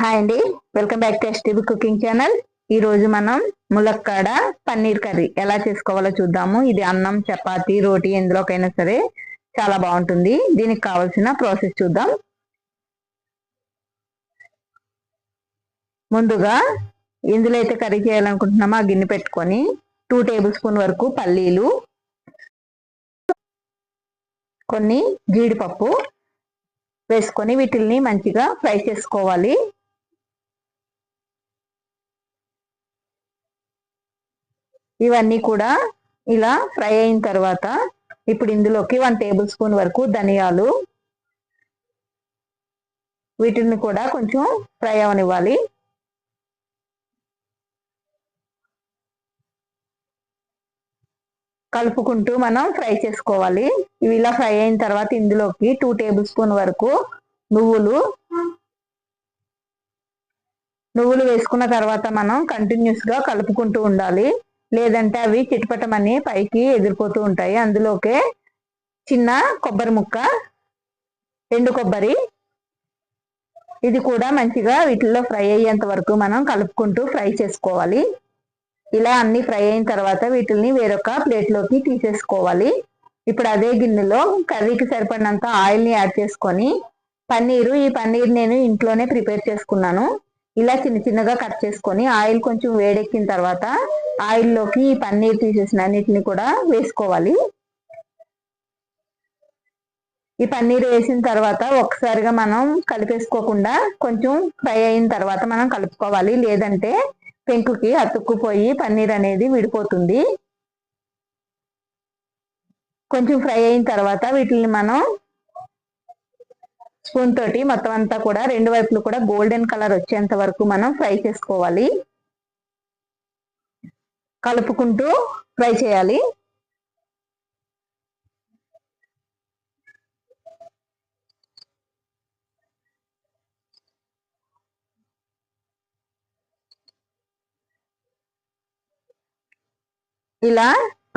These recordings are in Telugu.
హాయ్ అండి. Welcome back to STV cooking channel ఈ రోజు మనం ములక్కాడ పన్నీర్ కర్రీ ఎలా చేసుకోవాలో చూద్దాము. ఇది అన్నం చపాతి రోటీ ఎందులోకైనా సరే చాలా బాగుంటుంది. దీనికి కావాల్సిన ప్రాసెస్ చూద్దాం. ముందుగా ఇందులో అయితే కర్రీ చేయాలనుకుంటున్నామో? ఆ గిన్నె పెట్టుకొని టూ టేబుల్ స్పూన్ వరకు పల్లీలు కొన్ని జీడిపప్పు వేసుకొని వీటిల్ని మంచిగా ఫ్రై చేసుకోవాలి. ఇవన్నీ కూడా ఇలా ఫ్రై అయిన తర్వాత ఇప్పుడు ఇందులోకి వన్ టేబుల్ స్పూన్ వరకు ధనియాలు వీటిని కూడా కొంచెం ఫ్రై అవనివ్వాలి. కలుపుకుంటూ మనం ఫ్రై చేసుకోవాలి. ఇవి ఇలా ఫ్రై అయిన తర్వాత ఇందులోకి టూ టేబుల్ స్పూన్ వరకు నువ్వులు నువ్వులు వేసుకున్న తర్వాత మనం కంటిన్యూస్గా కలుపుకుంటూ ఉండాలి. లేదంటే అవి చిటపటమని పైకి ఎగిరిపోతూ ఉంటాయి. అందులోకే చిన్న కొబ్బరి ముక్క ఎండు కొబ్బరి. ఇది కూడా మంచిగా వీటిల్లో ఫ్రై అయ్యేంత వరకు మనం కలుపుకుంటూ ఫ్రై చేసుకోవాలి. ఇలా అన్ని ఫ్రై అయిన తర్వాత వీటిల్ని వేరొక ప్లేట్లోకి తీసేసుకోవాలి. ఇప్పుడు అదే గిన్నెలో కర్రీకి సరిపడినంత ఆయిల్ని యాడ్ చేసుకొని పన్నీరు ఈ పన్నీర్ నేను ఇంట్లోనే ప్రిపేర్ చేసుకున్నాను. ఇలా చిన్న చిన్నగా కట్ చేసుకొని ఆయిల్ కొంచెం వేడెక్కిన తర్వాత ఆయిల్లోకి ఈ పన్నీర్ తీసేసిన అన్నిటిని కూడా వేసుకోవాలి. ఈ పన్నీర్ వేసిన తర్వాత ఒకసారిగా మనం కలిపేసుకోకుండా కొంచెం ఫ్రై అయిన తర్వాత మనం కలుపుకోవాలి. లేదంటే పెంకుకి అతుక్కుపోయి పన్నీర్ అనేది విడిపోతుంది. కొంచెం ఫ్రై అయిన తర్వాత వీటిని మనం స్పూన్ తోటి మొత్తం అంతా కూడా రెండు వైపులు కూడా గోల్డెన్ కలర్ వచ్చేంత వరకు మనం ఫ్రై చేసుకోవాలి. కలుపుకుంటూ ఫ్రై చేయాలి. ఇలా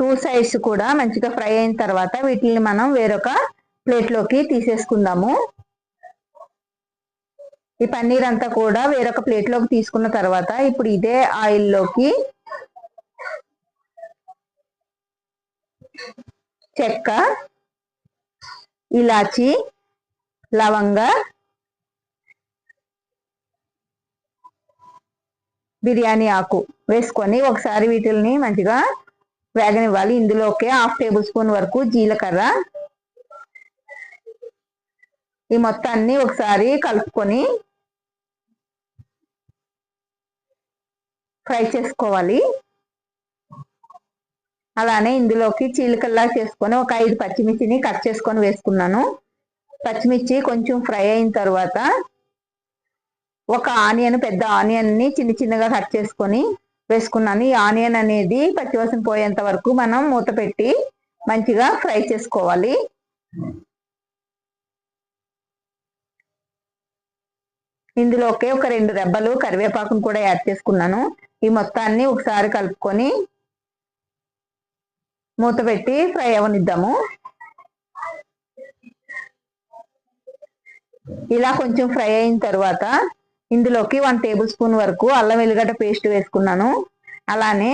టూ సైడ్స్ కూడా మంచిగా ఫ్రై అయిన తర్వాత వీటిని మనం వేరొక ప్లేట్లోకి తీసేసుకుందాము. ఈ పన్నీర్ అంతా కూడా వేరొక ప్లేట్లోకి తీసుకున్న తర్వాత ఇప్పుడు ఇదే ఆయిల్లోకి చెక్క ఇలాచి లవంగ బిర్యానీ ఆకు వేసుకొని ఒకసారి వీటిని మంచిగా వేగనివ్వాలి. ఇందులోకి హాఫ్ టేబుల్ స్పూన్ వరకు జీలకర్ర. ఈ మొత్తాన్ని ఒకసారి కలుపుకొని ఫ్రై చేసుకోవాలి. అలానే ఇందులోకి చీలికల్లా చేసుకొని ఒక ఐదు పచ్చిమిర్చిని కట్ చేసుకొని వేసుకున్నాను. పచ్చిమిర్చి కొంచెం ఫ్రై అయిన తర్వాత ఒక ఆనియన్ పెద్ద ఆనియన్ని చిన్న చిన్నగా కట్ చేసుకొని వేసుకున్నాను. ఈ ఆనియన్ అనేది పచ్చివాసన పోయేంత వరకు మనం మూత పెట్టి మంచిగా ఫ్రై చేసుకోవాలి. ఇందులోకి ఒక రెండు రెబ్బలు కరివేపాకును కూడా యాడ్ చేసుకున్నాను. ఈ మొత్తాన్ని ఒకసారి కలుపుకొని మూత పెట్టి ఫ్రై అవనిద్దాము. ఇలా కొంచెం ఫ్రై అయిన తర్వాత ఇందులోకి వన్ టేబుల్ స్పూన్ వరకు అల్లం వెల్లిగడ్డ పేస్ట్ వేసుకున్నాను. అలానే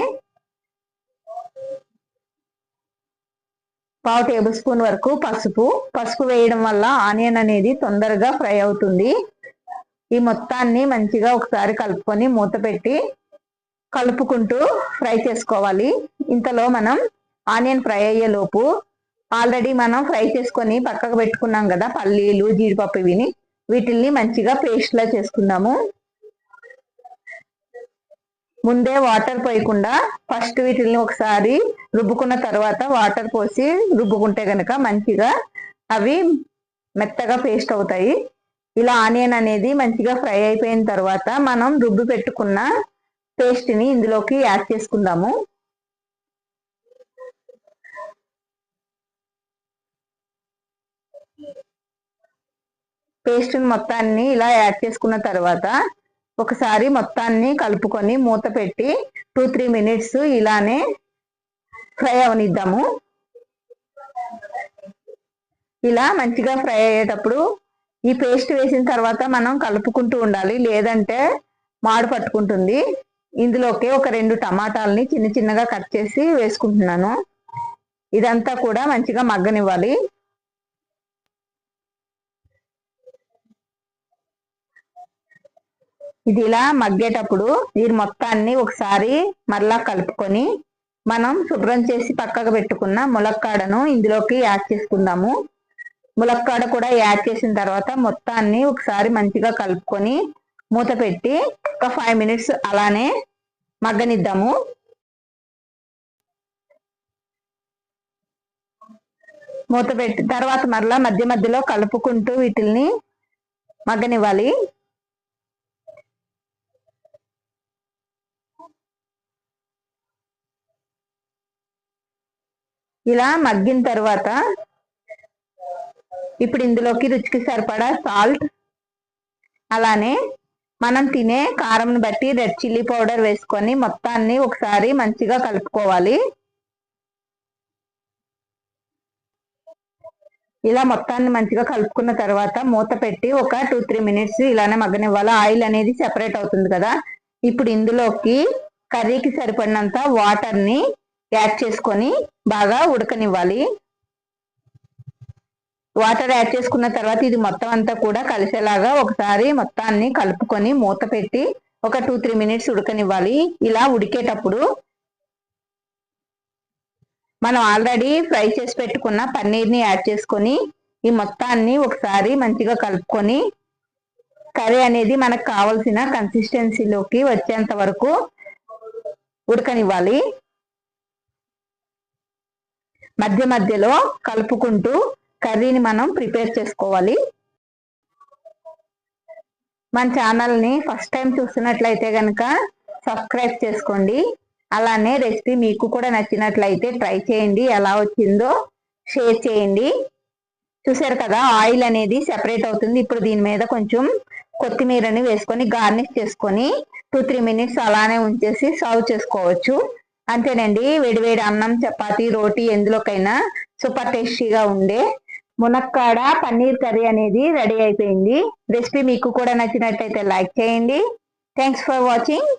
పావు టేబుల్ స్పూన్ వరకు పసుపు. పసుపు వేయడం వల్ల ఆనియన్ అనేది తొందరగా ఫ్రై అవుతుంది. ఈ మొత్తాన్ని మంచిగా ఒకసారి కలుపుకొని మూత పెట్టి కలుపుకుంటూ ఫ్రై చేసుకోవాలి. ఇంతలో మనం ఆనియన్ ఫ్రై అయ్యేలోపు ఆల్రెడీ మనం ఫ్రై చేసుకొని పక్కకు పెట్టుకున్నాం కదా పల్లీలు జీడిపప్పు ఇవిని. వీటిల్ని మంచిగా పేస్ట్లా చేసుకుందాము. ముందే వాటర్ పోయకుండా ఫస్ట్ వీటిల్ని ఒకసారి రుబ్బుకున్న తర్వాత వాటర్ పోసి రుబ్బుకుంటే గనక మంచిగా అవి మెత్తగా పేస్ట్ అవుతాయి. ఇలా ఆనియన్ అనేది మంచిగా ఫ్రై అయిపోయిన తర్వాత మనం రుబ్బు పెట్టుకున్న పేస్ట్ని ఇందులోకి యాడ్ చేసుకుందాము. పేస్ట్ మొత్తాన్ని ఇలా యాడ్ చేసుకున్న తర్వాత ఒకసారి మొత్తాన్ని కలుపుకొని మూత పెట్టి టూ త్రీ మినిట్స్ ఇలానే ఫ్రై అవనిద్దాము. ఇలా మంచిగా ఫ్రై అయ్యేటప్పుడు ఈ పేస్ట్ వేసిన తర్వాత మనం కలుపుకుంటూ ఉండాలి. లేదంటే మాడు పట్టుకుంటుంది. ఇందులోకి ఒక రెండు టమాటాలని చిన్న చిన్నగా కట్ చేసి వేసుకుంటున్నాను. ఇదంతా కూడా మంచిగా మగ్గనివ్వాలి. ఇది ఇలా మగ్గేటప్పుడు దీని మొత్తాన్ని ఒకసారి మరలా కలుపుకొని మనం శుభ్రం చేసి పక్కకు పెట్టుకున్న ములక్కాడను ఇందులోకి యాడ్ చేసుకుందాము. ములక్కాడ కూడా యాడ్ చేసిన తర్వాత మొత్తాన్ని ఒకసారి మంచిగా కలుపుకొని మూత పెట్టి ఒక ఫైవ్ మినిట్స్ అలానే మగ్గనిద్దాము. మూత పెట్టి తర్వాత మరలా మధ్య మధ్యలో కలుపుకుంటూ వీటిల్ని మగ్గనివ్వాలి. ఇలా మగ్గిన తర్వాత ఇప్పుడు ఇందులోకి రుచికి సరిపడా సాల్ట్ అలానే మనం తినే కారంని బట్టి రెడ్ చిల్లీ పౌడర్ వేసుకొని మొత్తాన్ని ఒకసారి మంచిగా కలుపుకోవాలి. ఇలా మొత్తాన్ని మంచిగా కలుపుకున్న తర్వాత మూత పెట్టి ఒక టూ త్రీ మినిట్స్ ఇలానే మగ్గనివ్వాలి. ఆయిల్ అనేది సెపరేట్ అవుతుంది కదా. ఇప్పుడు ఇందులోకి కర్రీకి సరిపడినంత వాటర్ని యాడ్ చేసుకొని బాగా ఉడకనివ్వాలి. వాటర్ యాడ్ చేసుకున్న తర్వాత ఇది మొత్తం అంతా కూడా కలిసేలాగా ఒకసారి మొత్తాన్ని కలుపుకొని మూత పెట్టి ఒక టూ త్రీ మినిట్స్ ఉడకనివ్వాలి. ఇలా ఉడికేటప్పుడు మనం ఆల్రెడీ ఫ్రై చేసి పెట్టుకున్న పన్నీర్ని యాడ్ చేసుకొని ఈ మొత్తాన్ని ఒకసారి మంచిగా కలుపుకొని కర్రీ అనేది మనకు కావలసిన కన్సిస్టెన్సీలోకి వచ్చేంత వరకు ఉడకనివ్వాలి. మధ్య మధ్యలో కలుపుకుంటూ కర్రీని మనం ప్రిపేర్ చేసుకోవాలి. మన ఛానల్ని ఫస్ట్ టైం చూస్తున్నట్లయితే కనుక సబ్స్క్రైబ్ చేసుకోండి. అలానే రెసిపీ మీకు కూడా నచ్చినట్లయితే ట్రై చేయండి. ఎలా వచ్చిందో షేర్ చేయండి. చూసారు కదా ఆయిల్ అనేది సెపరేట్ అవుతుంది. ఇప్పుడు దీని మీద కొంచెం కొత్తిమీరని వేసుకొని గార్నిష్ చేసుకొని టూ త్రీ మినిట్స్ అలానే ఉంచేసి సర్వ్ చేసుకోవచ్చు. అంతేనండి వేడివేడి అన్నం చపాతి రోటీ ఎందులోకైనా సూపర్ టేస్టీగా ఉండే మునక్కాడ పన్నీర్ కర్రీ అనేది రెడీ అయిపోయింది. రెసిపీ మీకు కూడా నచ్చినట్లయితే లైక్ చేయండి. Thanks for watching